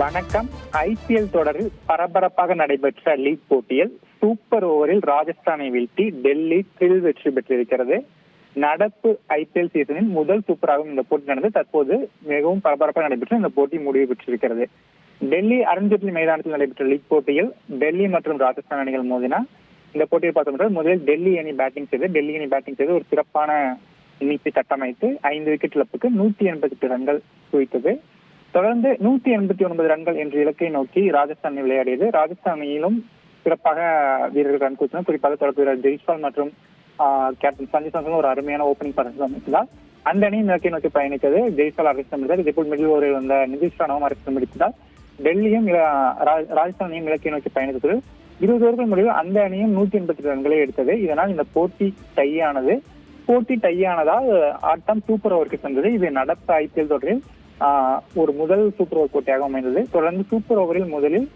வணக்கம். ஐபிஎல் தொடரில் பரபரப்பாக நடைபெற்ற லீக் போட்டியில் சூப்பர் ஓவரில் ராஜஸ்தானை வீழ்த்தி டெல்லி த்ரில் வெற்றி பெற்றிருக்கிறது. நடப்பு ஐபிஎல் சீசனில் முதல் சூப்பராகவும் இந்த போட்டி நடந்து தற்போது மிகவும் பரபரப்பாக நடைபெற்று இந்த போட்டி முடிவு பெற்றிருக்கிறது. டெல்லி அருண்ஜேட்லி மைதானத்தில் நடைபெற்ற லீக் போட்டியில் டெல்லி மற்றும் ராஜஸ்தான் அணிகள் மோதினா இந்த போட்டியை பார்த்தோம் முதலில் டெல்லி அணி பேட்டிங் செய்து டெல்லி அணி பேட்டிங் செய்து ஒரு சிறப்பான இன்னிங்ஸை கட்டமைத்து ஐந்து விக்கெட் இழப்புக்கு நூத்தி எண்பத்தி எட்டு ரன்கள் குவித்தது. தொடர்ந்து நூத்தி எண்பத்தி ஒன்பது ரன்கள் என்ற இலக்கை நோக்கி ராஜஸ்தான் விளையாடியது. ராஜஸ்தானிலும் சிறப்பாக வீரர்கள் ரன் குவித்தனர். குறிப்பாக தொடர்பு வீரர் ஜெய்ஸ்வால் மற்றும் கேப்டன் சஞ்சய் சாம்சன் ஒரு அருமையான ஓப்பனிங் பர்சன்ஸ் அமைத்ததால் அந்த அணியும் இலக்கை நோக்கி பயணித்தது ஜெய்ஸ்வால் அரசு முடித்தார் இதேபோல் மிடில் ஓவரில் வந்த நிதிஷ் ராணாவும் அரசு முடித்ததால் டெல்லியும் இல- ராஜஸ்தான் அணியும் இலக்கை நோக்கி பயணித்தது. இருபது ஓவர்கள் முடிவு அந்த அணியும் நூத்தி எண்பத்தி ரன்களை எடுத்தது. இதனால் இந்த போட்டி டையானது. போட்டி டையானதால் ஆட்டம் சூப்பர் ஓவருக்கு சென்றது. இது நடப்பு ஐபிஎல் தொடரில் ஒரு முதல் சூப்பர் ஓவர் போட்டியாக அமைந்தது. தொடர்ந்து சூப்பர் ஓவரில் முதலில்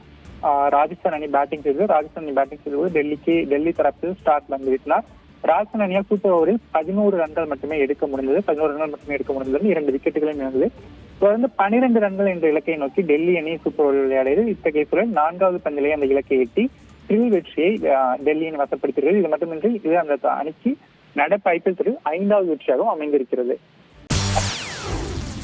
ராஜஸ்தான் அணி பேட்டிங் செய்தது. ராஜஸ்தான் அணி பேட்டிங் செய்தபோது டெல்லிக்கு டெல்லி தரப்பில் ஸ்டார்ட் வந்து வீசினார் ராஜஸ்தான் அணியால் சூப்பர் ஓவரில் பதினோரு ரன்கள் மட்டுமே எடுக்க முடிந்தது. பதினோரு ரன்கள் மட்டுமே எடுக்க முடிந்தது இரண்டு விக்கெட்டுகளும் இருந்தது தொடர்ந்து பனிரெண்டு ரன்கள் என்ற இலக்கை நோக்கி டெல்லி அணி சூப்பர் ஓவர் விளையாடியது. இத்தகைய சூழல் நான்காவது பந்திலே அந்த இலக்கை எட்டி த்ரில் வெற்றியை டெல்லியின் வசப்படுத்துகிறது இது மட்டுமின்றி இது அந்த அணிக்கு நடப்பு ஐபிஎல் தொடரில் ஐந்தாவது வெற்றியாகவும் அமைந்திருக்கிறது.